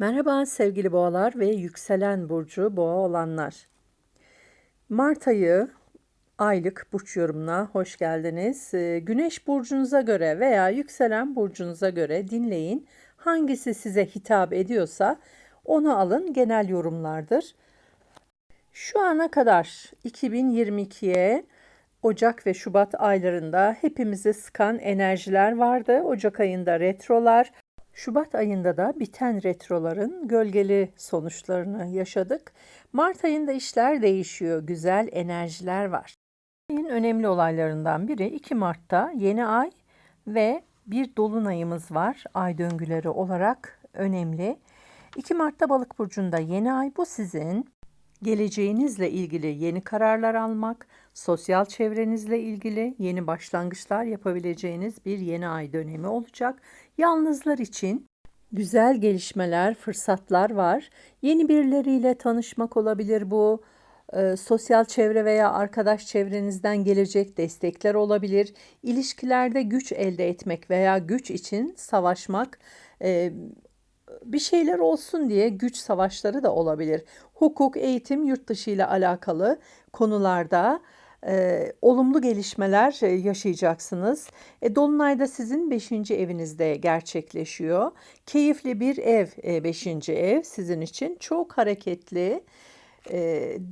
Merhaba sevgili boğalar ve yükselen burcu boğa olanlar. Mart ayı aylık burç yorumuna hoş geldiniz. Ee, Güneş burcunuza göre veya yükselen burcunuza göre dinleyin. Hangisi size hitap ediyorsa onu alın genel yorumlardır. Şu ana kadar 2022'ye Ocak ve Şubat aylarında hepimizi sıkan enerjiler vardı. Ocak ayında retrolar, Şubat ayında da biten retroların gölgeli sonuçlarını yaşadık. Mart ayında işler değişiyor, güzel enerjiler var. Ayın önemli olaylarından biri 2 Mart'ta yeni ay ve bir dolunayımız var. Ay döngüleri olarak önemli. 2 Mart'ta Balık burcunda yeni ay bu sizin geleceğinizle ilgili yeni kararlar almak, sosyal çevrenizle ilgili yeni başlangıçlar yapabileceğiniz bir yeni ay dönemi olacak. Yalnızlar için güzel gelişmeler, fırsatlar var. Yeni birileriyle tanışmak olabilir bu. E, sosyal çevre veya arkadaş çevrenizden gelecek destekler olabilir. İlişkilerde güç elde etmek veya güç için savaşmak e, bir şeyler olsun diye güç savaşları da olabilir. Hukuk, eğitim, yurt dışı ile alakalı konularda e, olumlu gelişmeler e, yaşayacaksınız. E, Dolunay da sizin 5. evinizde gerçekleşiyor. Keyifli bir ev 5. E, ev sizin için çok hareketli e,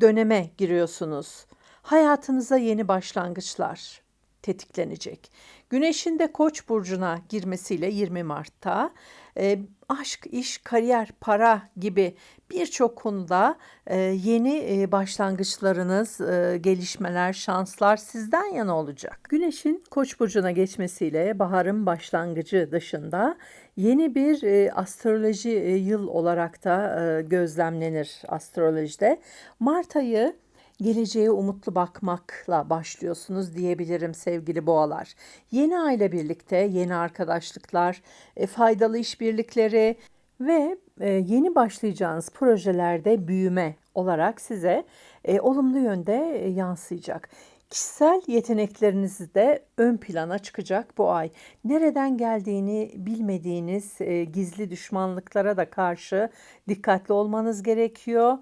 döneme giriyorsunuz. Hayatınıza yeni başlangıçlar tetiklenecek. Güneşin de Koç burcuna girmesiyle 20 Mart'ta e, aşk, iş, kariyer, para gibi birçok konuda e, yeni e, başlangıçlarınız, e, gelişmeler, şanslar sizden yana olacak. Güneşin Koç burcuna geçmesiyle baharın başlangıcı dışında yeni bir e, astroloji e, yıl olarak da e, gözlemlenir astrolojide. Mart ayı geleceğe umutlu bakmakla başlıyorsunuz diyebilirim sevgili boğalar. Yeni aile birlikte yeni arkadaşlıklar, e, faydalı işbirlikleri ve e, yeni başlayacağınız projelerde büyüme olarak size e, olumlu yönde yansıyacak. Kişisel yetenekleriniz de ön plana çıkacak bu ay. Nereden geldiğini bilmediğiniz gizli düşmanlıklara da karşı dikkatli olmanız gerekiyor.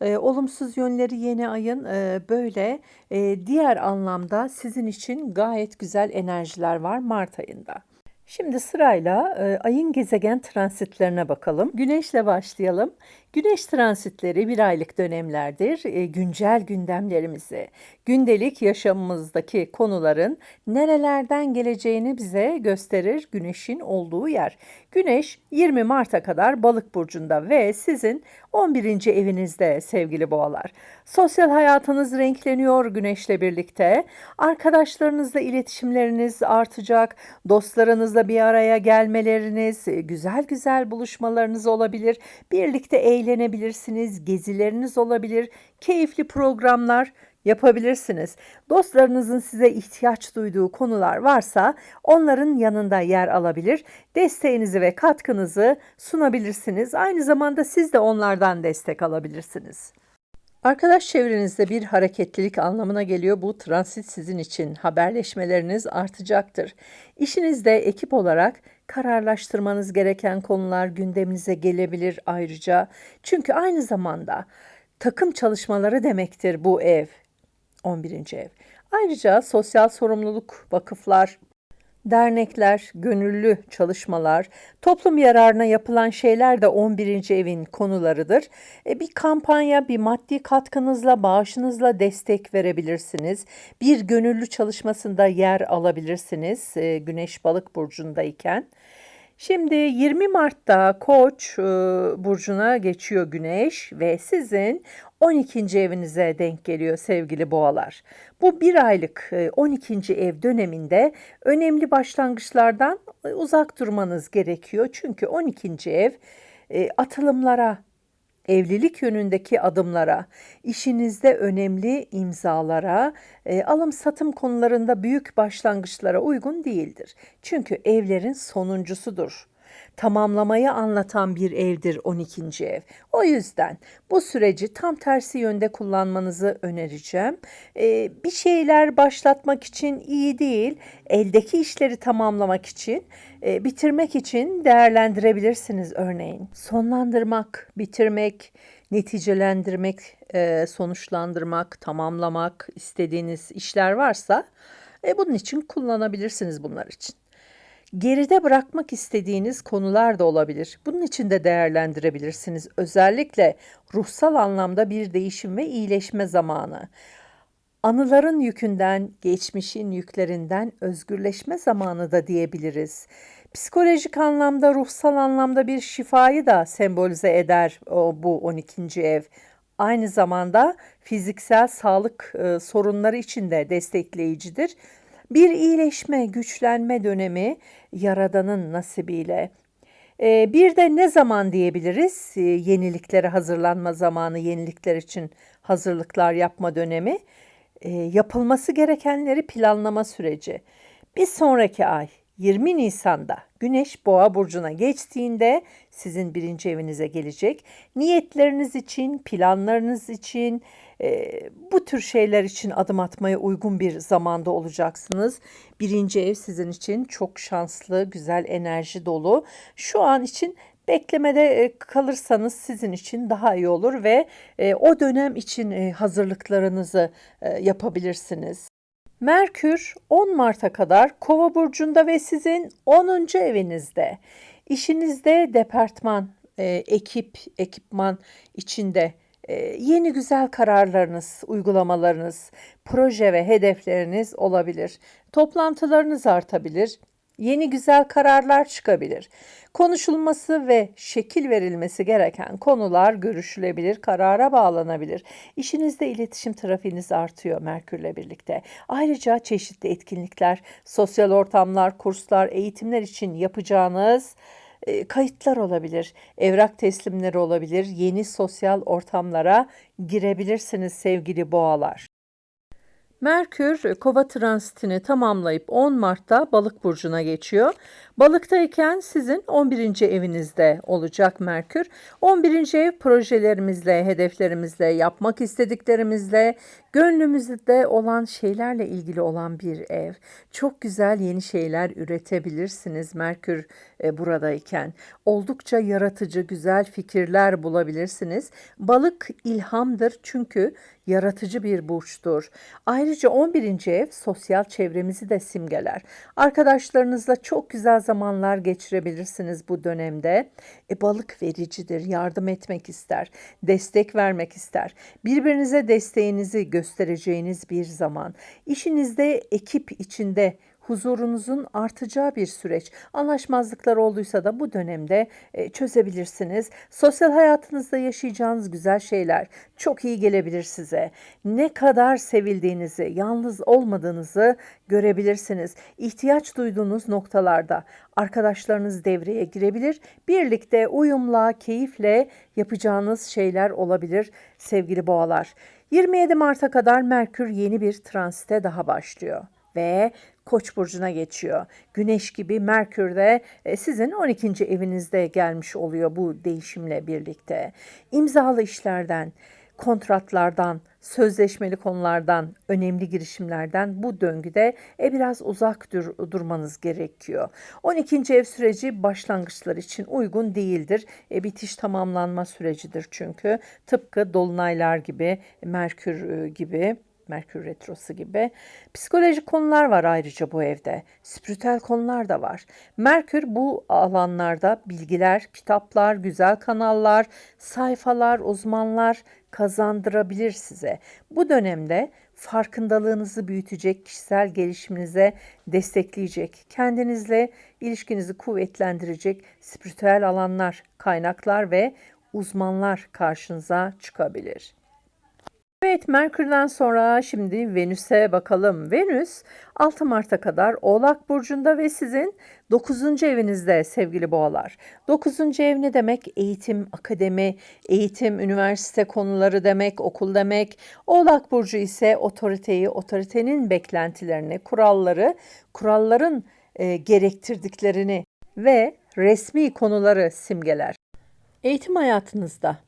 E, olumsuz yönleri yeni ayın e, böyle e, diğer anlamda sizin için gayet güzel enerjiler var Mart ayında. Şimdi sırayla e, ayın gezegen transitlerine bakalım. Güneşle başlayalım. Güneş transitleri bir aylık dönemlerdir. E, güncel gündemlerimizi, gündelik yaşamımızdaki konuların nerelerden geleceğini bize gösterir güneşin olduğu yer. Güneş 20 Mart'a kadar Balık burcunda ve sizin 11. evinizde sevgili boğalar. Sosyal hayatınız renkleniyor güneşle birlikte. Arkadaşlarınızla iletişimleriniz artacak. Dostlarınızla bir araya gelmeleriniz, güzel güzel buluşmalarınız olabilir. Birlikte eğlenebilirsiniz, gezileriniz olabilir, keyifli programlar yapabilirsiniz. Dostlarınızın size ihtiyaç duyduğu konular varsa onların yanında yer alabilir. Desteğinizi ve katkınızı sunabilirsiniz. Aynı zamanda siz de onlardan destek alabilirsiniz. Arkadaş çevrenizde bir hareketlilik anlamına geliyor. Bu transit sizin için haberleşmeleriniz artacaktır. İşinizde ekip olarak kararlaştırmanız gereken konular gündeminize gelebilir ayrıca. Çünkü aynı zamanda takım çalışmaları demektir bu ev. 11. ev. Ayrıca sosyal sorumluluk vakıflar, dernekler, gönüllü çalışmalar, toplum yararına yapılan şeyler de 11. evin konularıdır. E, bir kampanya, bir maddi katkınızla, bağışınızla destek verebilirsiniz. Bir gönüllü çalışmasında yer alabilirsiniz e, Güneş Balık burcundayken. Şimdi 20 Mart'ta Koç e, burcuna geçiyor Güneş ve sizin 12. evinize denk geliyor sevgili boğalar. Bu bir aylık 12. E, ev döneminde önemli başlangıçlardan e, uzak durmanız gerekiyor. Çünkü 12. ev e, atılımlara, evlilik yönündeki adımlara, işinizde önemli imzalara, alım satım konularında büyük başlangıçlara uygun değildir. Çünkü evlerin sonuncusudur. Tamamlamayı anlatan bir evdir 12. ev. O yüzden bu süreci tam tersi yönde kullanmanızı önereceğim. Ee, bir şeyler başlatmak için iyi değil, eldeki işleri tamamlamak için, e, bitirmek için değerlendirebilirsiniz örneğin. Sonlandırmak, bitirmek, neticelendirmek, e, sonuçlandırmak, tamamlamak istediğiniz işler varsa e, bunun için kullanabilirsiniz bunlar için. Geride bırakmak istediğiniz konular da olabilir. Bunun için de değerlendirebilirsiniz. Özellikle ruhsal anlamda bir değişim ve iyileşme zamanı. Anıların yükünden, geçmişin yüklerinden özgürleşme zamanı da diyebiliriz. Psikolojik anlamda, ruhsal anlamda bir şifayı da sembolize eder o, bu 12. ev. Aynı zamanda fiziksel sağlık e, sorunları için de destekleyicidir. Bir iyileşme, güçlenme dönemi Yaradan'ın nasibiyle. E, bir de ne zaman diyebiliriz? E, yeniliklere hazırlanma zamanı, yenilikler için hazırlıklar yapma dönemi. E, yapılması gerekenleri planlama süreci. Bir sonraki ay 20 Nisan'da Güneş Boğa burcuna geçtiğinde sizin birinci evinize gelecek. Niyetleriniz için, planlarınız için, e, bu tür şeyler için adım atmaya uygun bir zamanda olacaksınız. Birinci ev sizin için çok şanslı, güzel enerji dolu. Şu an için Beklemede e, kalırsanız sizin için daha iyi olur ve e, o dönem için e, hazırlıklarınızı yapabilirsiniz. Merkür 10 Mart'a kadar Kova burcunda ve sizin 10. evinizde. İşinizde departman, ekip, ekipman içinde yeni güzel kararlarınız, uygulamalarınız, proje ve hedefleriniz olabilir. Toplantılarınız artabilir yeni güzel kararlar çıkabilir. Konuşulması ve şekil verilmesi gereken konular görüşülebilir, karara bağlanabilir. İşinizde iletişim trafiğiniz artıyor Merkürle birlikte. Ayrıca çeşitli etkinlikler, sosyal ortamlar, kurslar, eğitimler için yapacağınız kayıtlar olabilir, evrak teslimleri olabilir, yeni sosyal ortamlara girebilirsiniz sevgili boğalar. Merkür kova transitini tamamlayıp 10 Mart'ta balık burcuna geçiyor. Balıktayken sizin 11. evinizde olacak Merkür. 11. ev projelerimizle, hedeflerimizle, yapmak istediklerimizle, gönlümüzde olan şeylerle ilgili olan bir ev. Çok güzel yeni şeyler üretebilirsiniz Merkür e, buradayken. Oldukça yaratıcı, güzel fikirler bulabilirsiniz. Balık ilhamdır çünkü yaratıcı bir burçtur. Ayrıca 11. ev sosyal çevremizi de simgeler. Arkadaşlarınızla çok güzel zamanlar geçirebilirsiniz bu dönemde. E, balık vericidir, yardım etmek ister, destek vermek ister. Birbirinize desteğinizi göstereceğiniz bir zaman. İşinizde ekip içinde huzurunuzun artacağı bir süreç. Anlaşmazlıklar olduysa da bu dönemde e, çözebilirsiniz. Sosyal hayatınızda yaşayacağınız güzel şeyler çok iyi gelebilir size. Ne kadar sevildiğinizi, yalnız olmadığınızı görebilirsiniz. İhtiyaç duyduğunuz noktalarda arkadaşlarınız devreye girebilir. Birlikte uyumla, keyifle yapacağınız şeyler olabilir sevgili boğalar. 27 Mart'a kadar Merkür yeni bir transite daha başlıyor ve Koç burcuna geçiyor. Güneş gibi Merkür de e, sizin 12. evinizde gelmiş oluyor bu değişimle birlikte. İmzalı işlerden, kontratlardan, sözleşmeli konulardan, önemli girişimlerden bu döngüde e, biraz uzak dur, durmanız gerekiyor. 12. ev süreci başlangıçlar için uygun değildir. E, bitiş tamamlanma sürecidir çünkü. Tıpkı dolunaylar gibi, Merkür e, gibi Merkür Retrosu gibi. Psikolojik konular var ayrıca bu evde. Spiritüel konular da var. Merkür bu alanlarda bilgiler, kitaplar, güzel kanallar, sayfalar, uzmanlar kazandırabilir size. Bu dönemde farkındalığınızı büyütecek, kişisel gelişiminize destekleyecek, kendinizle ilişkinizi kuvvetlendirecek spiritüel alanlar, kaynaklar ve uzmanlar karşınıza çıkabilir. Evet Merkür'den sonra şimdi Venüs'e bakalım. Venüs 6 Mart'a kadar Oğlak Burcu'nda ve sizin 9. evinizde sevgili boğalar. 9. ev ne demek? Eğitim, akademi, eğitim, üniversite konuları demek, okul demek. Oğlak Burcu ise otoriteyi, otoritenin beklentilerini, kuralları, kuralların e, gerektirdiklerini ve resmi konuları simgeler. Eğitim hayatınızda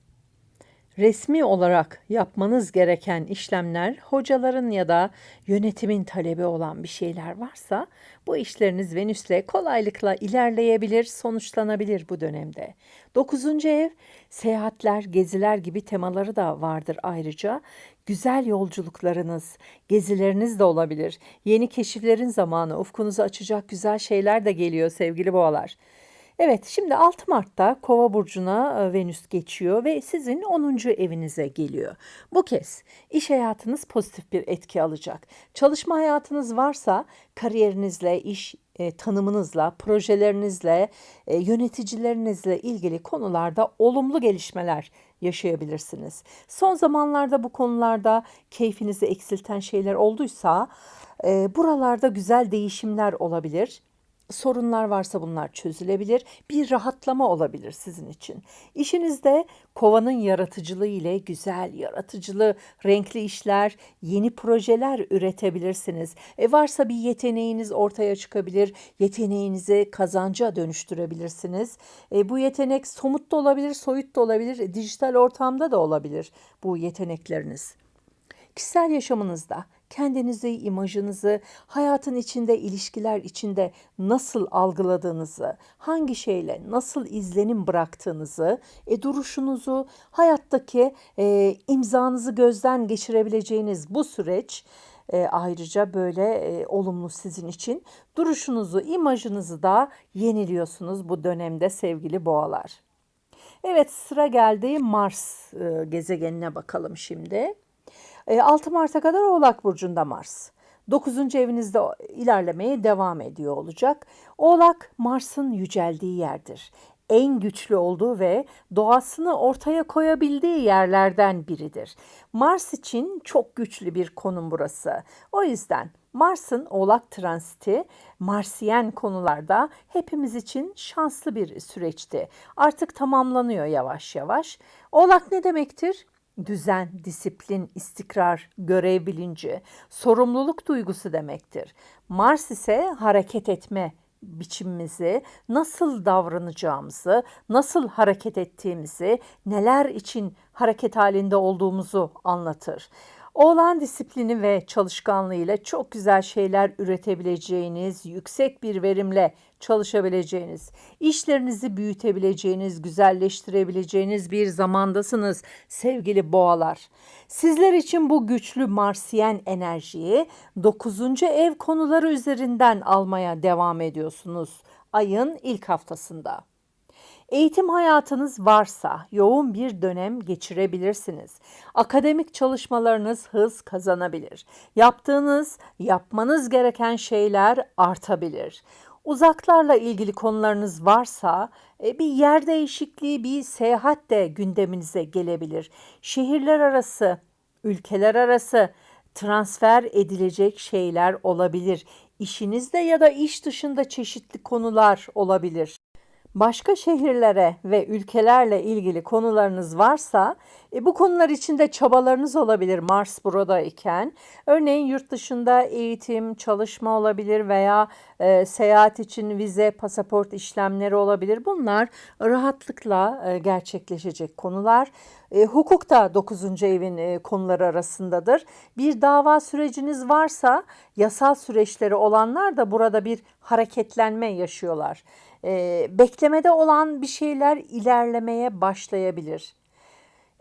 resmi olarak yapmanız gereken işlemler, hocaların ya da yönetimin talebi olan bir şeyler varsa bu işleriniz Venüs'le kolaylıkla ilerleyebilir, sonuçlanabilir bu dönemde. Dokuzuncu ev, seyahatler, geziler gibi temaları da vardır ayrıca. Güzel yolculuklarınız, gezileriniz de olabilir. Yeni keşiflerin zamanı, ufkunuzu açacak güzel şeyler de geliyor sevgili boğalar. Evet, şimdi 6 Mart'ta Kova burcuna e, Venüs geçiyor ve sizin 10. evinize geliyor. Bu kez iş hayatınız pozitif bir etki alacak. Çalışma hayatınız varsa kariyerinizle, iş e, tanımınızla, projelerinizle, e, yöneticilerinizle ilgili konularda olumlu gelişmeler yaşayabilirsiniz. Son zamanlarda bu konularda keyfinizi eksilten şeyler olduysa e, buralarda güzel değişimler olabilir sorunlar varsa bunlar çözülebilir. Bir rahatlama olabilir sizin için. İşinizde kovanın yaratıcılığı ile güzel, yaratıcılı, renkli işler, yeni projeler üretebilirsiniz. E varsa bir yeteneğiniz ortaya çıkabilir. Yeteneğinizi kazanca dönüştürebilirsiniz. E bu yetenek somut da olabilir, soyut da olabilir, e, dijital ortamda da olabilir bu yetenekleriniz. Kişisel yaşamınızda kendinizi, imajınızı, hayatın içinde, ilişkiler içinde nasıl algıladığınızı, hangi şeyle nasıl izlenim bıraktığınızı, e, duruşunuzu, hayattaki e, imzanızı gözden geçirebileceğiniz bu süreç e, ayrıca böyle e, olumlu sizin için. Duruşunuzu, imajınızı da yeniliyorsunuz bu dönemde sevgili boğalar. Evet sıra geldi Mars e, gezegenine bakalım şimdi. 6 e, Mart'a kadar Oğlak Burcu'nda Mars. 9. evinizde ilerlemeye devam ediyor olacak. Oğlak Mars'ın yüceldiği yerdir. En güçlü olduğu ve doğasını ortaya koyabildiği yerlerden biridir. Mars için çok güçlü bir konum burası. O yüzden Mars'ın Oğlak transiti Marsiyen konularda hepimiz için şanslı bir süreçti. Artık tamamlanıyor yavaş yavaş. Oğlak ne demektir? Düzen, disiplin, istikrar, görev bilinci, sorumluluk duygusu demektir. Mars ise hareket etme biçimimizi, nasıl davranacağımızı, nasıl hareket ettiğimizi, neler için hareket halinde olduğumuzu anlatır. Oğlan disiplini ve çalışkanlığıyla çok güzel şeyler üretebileceğiniz, yüksek bir verimle çalışabileceğiniz, işlerinizi büyütebileceğiniz, güzelleştirebileceğiniz bir zamandasınız sevgili boğalar. Sizler için bu güçlü Marsiyen enerjiyi 9. ev konuları üzerinden almaya devam ediyorsunuz ayın ilk haftasında. Eğitim hayatınız varsa yoğun bir dönem geçirebilirsiniz. Akademik çalışmalarınız hız kazanabilir. Yaptığınız, yapmanız gereken şeyler artabilir. Uzaklarla ilgili konularınız varsa e, bir yer değişikliği, bir seyahat de gündeminize gelebilir. Şehirler arası, ülkeler arası transfer edilecek şeyler olabilir. İşinizde ya da iş dışında çeşitli konular olabilir başka şehirlere ve ülkelerle ilgili konularınız varsa e, bu konular içinde çabalarınız olabilir Mars buradayken. Örneğin yurt dışında eğitim, çalışma olabilir veya e, seyahat için vize, pasaport işlemleri olabilir. Bunlar rahatlıkla e, gerçekleşecek konular. E, hukuk da 9. evin e, konuları arasındadır. Bir dava süreciniz varsa yasal süreçleri olanlar da burada bir hareketlenme yaşıyorlar e, beklemede olan bir şeyler ilerlemeye başlayabilir.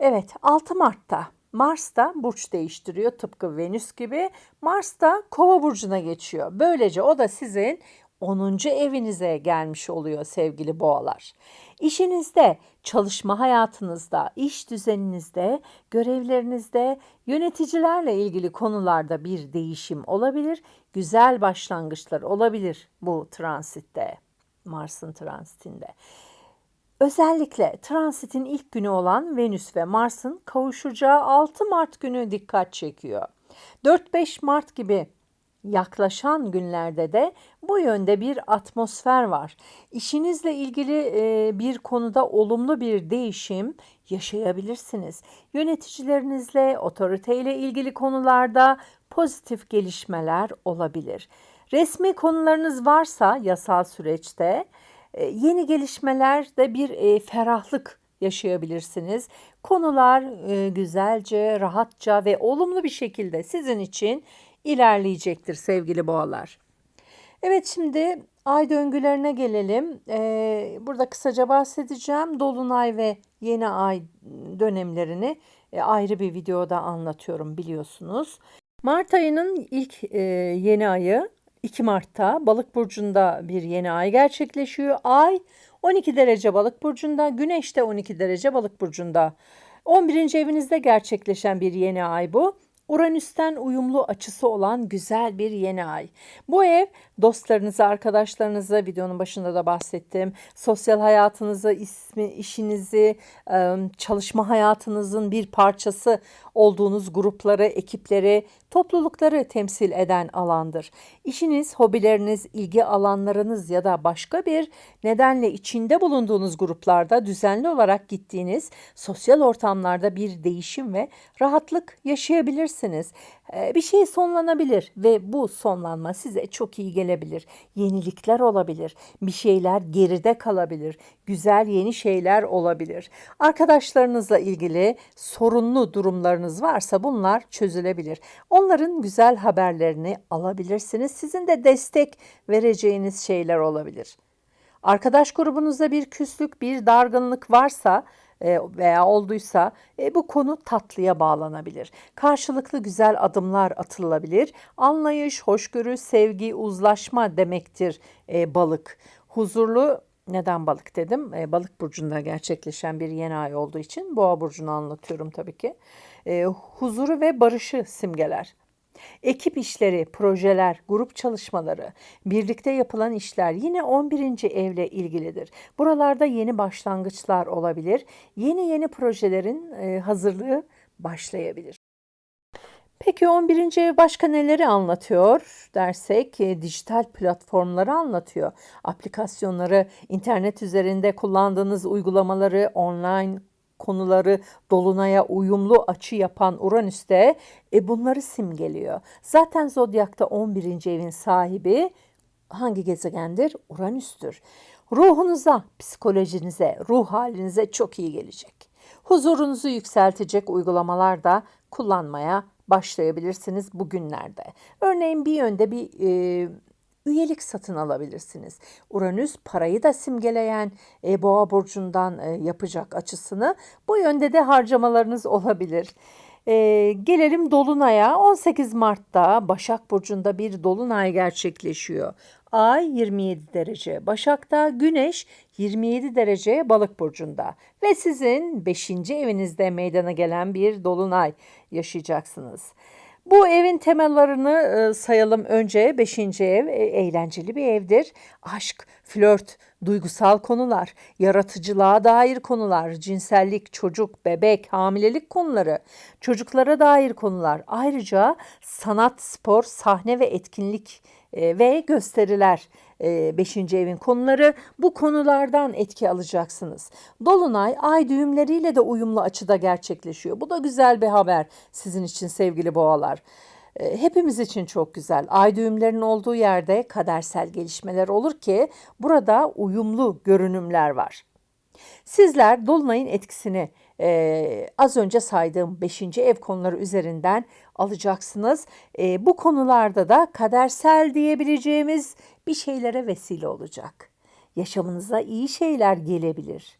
Evet 6 Mart'ta Mars da burç değiştiriyor tıpkı Venüs gibi. Mars da Kova burcuna geçiyor. Böylece o da sizin 10. evinize gelmiş oluyor sevgili boğalar. İşinizde, çalışma hayatınızda, iş düzeninizde, görevlerinizde, yöneticilerle ilgili konularda bir değişim olabilir. Güzel başlangıçlar olabilir bu transitte. Mars'ın transitinde. Özellikle transitin ilk günü olan Venüs ve Mars'ın kavuşacağı 6 Mart günü dikkat çekiyor. 4-5 Mart gibi yaklaşan günlerde de bu yönde bir atmosfer var. İşinizle ilgili e, bir konuda olumlu bir değişim yaşayabilirsiniz. Yöneticilerinizle, otoriteyle ilgili konularda pozitif gelişmeler olabilir. Resmi konularınız varsa yasal süreçte E, yeni gelişmelerde bir e, ferahlık yaşayabilirsiniz. Konular e, güzelce, rahatça ve olumlu bir şekilde sizin için ilerleyecektir sevgili boğalar. Evet şimdi ay döngülerine gelelim. Burada kısaca bahsedeceğim. Dolunay ve yeni ay dönemlerini ayrı bir videoda anlatıyorum biliyorsunuz. Mart ayının ilk yeni ayı 2 Mart'ta Balık burcunda bir yeni ay gerçekleşiyor. Ay 12 derece Balık burcunda, Güneş de 12 derece Balık burcunda. 11. evinizde gerçekleşen bir yeni ay bu. Uranüs'ten uyumlu açısı olan güzel bir yeni ay. Bu ev dostlarınıza, arkadaşlarınıza videonun başında da bahsettim. Sosyal hayatınızı, ismi, işinizi, çalışma hayatınızın bir parçası olduğunuz grupları, ekipleri, toplulukları temsil eden alandır. İşiniz, hobileriniz, ilgi alanlarınız ya da başka bir nedenle içinde bulunduğunuz gruplarda düzenli olarak gittiğiniz sosyal ortamlarda bir değişim ve rahatlık yaşayabilirsiniz. Bir şey sonlanabilir ve bu sonlanma size çok iyi gelebilir. Yenilikler olabilir, bir şeyler geride kalabilir, güzel yeni şeyler olabilir. Arkadaşlarınızla ilgili sorunlu durumlarınız varsa bunlar çözülebilir. Onların güzel haberlerini alabilirsiniz. Sizin de destek vereceğiniz şeyler olabilir. Arkadaş grubunuzda bir küslük, bir dargınlık varsa e, veya olduysa e, bu konu tatlıya bağlanabilir. Karşılıklı güzel adımlar atılabilir. Anlayış, hoşgörü, sevgi, uzlaşma demektir e, balık. Huzurlu neden balık dedim? balık burcunda gerçekleşen bir yeni ay olduğu için boğa burcunu anlatıyorum tabii ki. Huzuru ve barışı simgeler. Ekip işleri, projeler, grup çalışmaları, birlikte yapılan işler yine 11. evle ilgilidir. Buralarda yeni başlangıçlar olabilir. Yeni yeni projelerin e, hazırlığı başlayabilir. Peki 11. ev başka neleri anlatıyor dersek e, dijital platformları anlatıyor. Aplikasyonları, internet üzerinde kullandığınız uygulamaları, online konuları dolunaya uyumlu açı yapan Uranüs'te e, bunları simgeliyor. Zaten zodyakta 11. evin sahibi hangi gezegendir? Uranüs'tür. Ruhunuza, psikolojinize, ruh halinize çok iyi gelecek. Huzurunuzu yükseltecek uygulamalar da kullanmaya başlayabilirsiniz bugünlerde. Örneğin bir yönde bir e, üyelik satın alabilirsiniz. Uranüs parayı da simgeleyen e, boğa burcundan e, yapacak açısını bu yönde de harcamalarınız olabilir. E, gelelim Dolunay'a 18 Mart'ta Başak Burcu'nda bir Dolunay gerçekleşiyor. Ay 27 derece Başak'ta, Güneş 27 derece Balık Burcu'nda ve sizin 5. evinizde meydana gelen bir Dolunay yaşayacaksınız. Bu evin temellerini sayalım önce. Beşinci ev e, eğlenceli bir evdir. Aşk, flört, duygusal konular, yaratıcılığa dair konular, cinsellik, çocuk, bebek, hamilelik konuları, çocuklara dair konular. Ayrıca sanat, spor, sahne ve etkinlik e, ve gösteriler 5. evin konuları. Bu konulardan etki alacaksınız. Dolunay ay düğümleriyle de uyumlu açıda gerçekleşiyor. Bu da güzel bir haber sizin için sevgili boğalar. Hepimiz için çok güzel. Ay düğümlerinin olduğu yerde kadersel gelişmeler olur ki burada uyumlu görünümler var. Sizler Dolunay'ın etkisini e, az önce saydığım 5. ev konuları üzerinden alacaksınız. E, bu konularda da kadersel diyebileceğimiz bir şeylere vesile olacak. Yaşamınıza iyi şeyler gelebilir.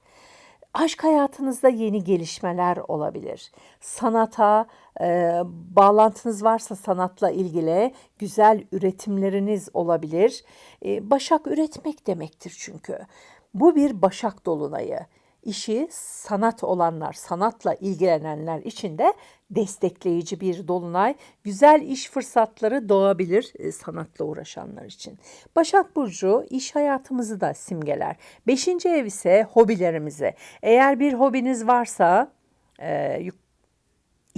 Aşk hayatınızda yeni gelişmeler olabilir. Sanata e, bağlantınız varsa sanatla ilgili güzel üretimleriniz olabilir. E, başak üretmek demektir çünkü. Bu bir başak dolunayı işi sanat olanlar, sanatla ilgilenenler için de destekleyici bir dolunay. Güzel iş fırsatları doğabilir e, sanatla uğraşanlar için. Başak Burcu iş hayatımızı da simgeler. Beşinci ev ise hobilerimizi. Eğer bir hobiniz varsa e,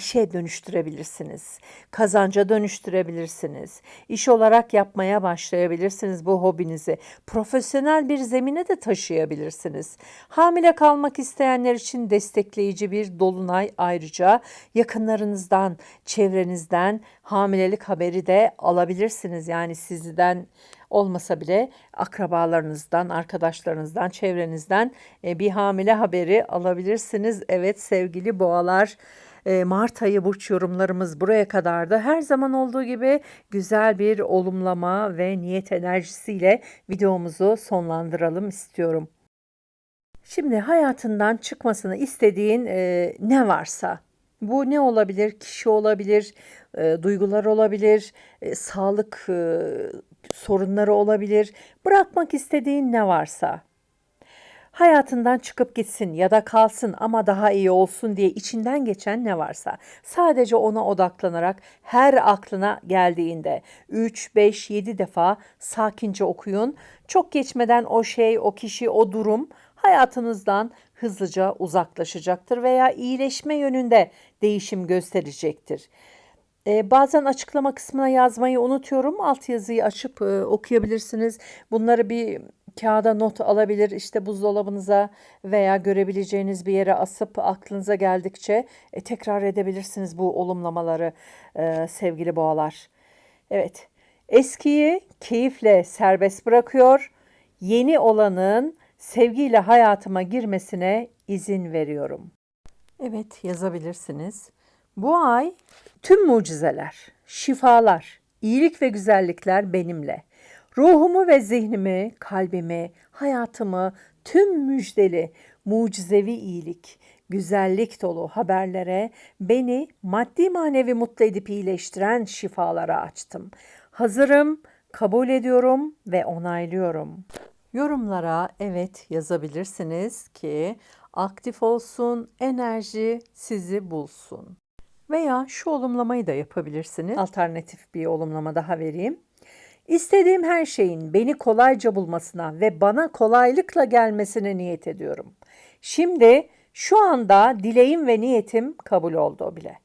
işe dönüştürebilirsiniz. Kazanca dönüştürebilirsiniz. İş olarak yapmaya başlayabilirsiniz bu hobinizi. Profesyonel bir zemine de taşıyabilirsiniz. Hamile kalmak isteyenler için destekleyici bir dolunay ayrıca yakınlarınızdan, çevrenizden hamilelik haberi de alabilirsiniz. Yani sizden olmasa bile akrabalarınızdan, arkadaşlarınızdan, çevrenizden e, bir hamile haberi alabilirsiniz. Evet sevgili boğalar. Mart ayı burç yorumlarımız buraya kadardı. Her zaman olduğu gibi güzel bir olumlama ve niyet enerjisiyle videomuzu sonlandıralım istiyorum. Şimdi hayatından çıkmasını istediğin e, ne varsa bu ne olabilir? Kişi olabilir, e, duygular olabilir, e, sağlık e, sorunları olabilir. Bırakmak istediğin ne varsa hayatından çıkıp gitsin ya da kalsın ama daha iyi olsun diye içinden geçen ne varsa sadece ona odaklanarak her aklına geldiğinde 3 5 7 defa sakince okuyun. Çok geçmeden o şey, o kişi, o durum hayatınızdan hızlıca uzaklaşacaktır veya iyileşme yönünde değişim gösterecektir. Ee, bazen açıklama kısmına yazmayı unutuyorum. Alt yazıyı açıp e, okuyabilirsiniz. Bunları bir kağıda not alabilir, işte buzdolabınıza veya görebileceğiniz bir yere asıp aklınıza geldikçe e, tekrar edebilirsiniz bu olumlamaları e, sevgili boğalar. Evet, eskiyi keyifle serbest bırakıyor, yeni olanın sevgiyle hayatıma girmesine izin veriyorum. Evet, yazabilirsiniz. Bu ay tüm mucizeler, şifalar, iyilik ve güzellikler benimle. Ruhumu ve zihnimi, kalbimi, hayatımı tüm müjdeli, mucizevi iyilik, güzellik dolu haberlere beni maddi manevi mutlu edip iyileştiren şifalara açtım. Hazırım, kabul ediyorum ve onaylıyorum. Yorumlara evet yazabilirsiniz ki aktif olsun, enerji sizi bulsun. Veya şu olumlamayı da yapabilirsiniz. Alternatif bir olumlama daha vereyim. İstediğim her şeyin beni kolayca bulmasına ve bana kolaylıkla gelmesine niyet ediyorum. Şimdi şu anda dileğim ve niyetim kabul oldu bile.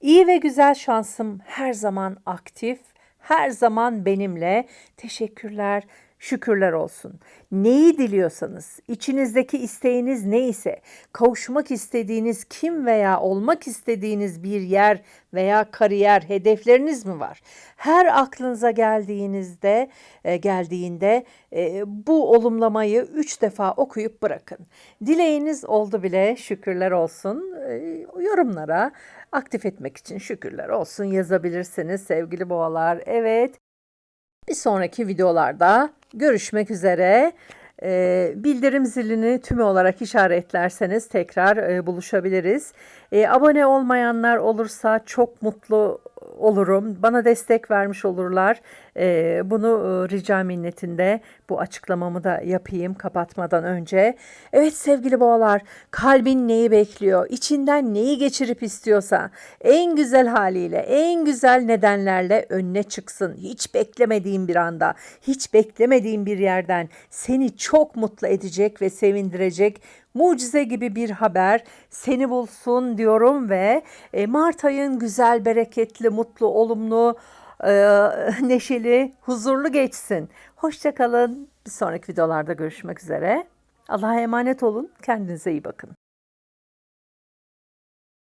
İyi ve güzel şansım her zaman aktif, her zaman benimle. Teşekkürler, şükürler olsun. Neyi diliyorsanız, içinizdeki isteğiniz neyse, kavuşmak istediğiniz kim veya olmak istediğiniz bir yer veya kariyer hedefleriniz mi var? Her aklınıza geldiğinizde, e, geldiğinde e, bu olumlamayı üç defa okuyup bırakın. Dileğiniz oldu bile şükürler olsun. E, yorumlara aktif etmek için şükürler olsun yazabilirsiniz sevgili boğalar. Evet. Bir sonraki videolarda görüşmek üzere. Ee, bildirim zilini tümü olarak işaretlerseniz tekrar e, buluşabiliriz. E, abone olmayanlar olursa çok mutlu olurum. Bana destek vermiş olurlar. E, bunu e, rica minnetinde bu açıklamamı da yapayım kapatmadan önce. Evet sevgili boğalar, kalbin neyi bekliyor? İçinden neyi geçirip istiyorsa en güzel haliyle, en güzel nedenlerle önüne çıksın. Hiç beklemediğin bir anda, hiç beklemediğin bir yerden seni çok mutlu edecek ve sevindirecek mucize gibi bir haber seni bulsun diyorum ve e, Mart ayın güzel, bereketli, mutlu, olumlu, e, neşeli, huzurlu geçsin. Hoşçakalın. Bir sonraki videolarda görüşmek üzere. Allah'a emanet olun. Kendinize iyi bakın.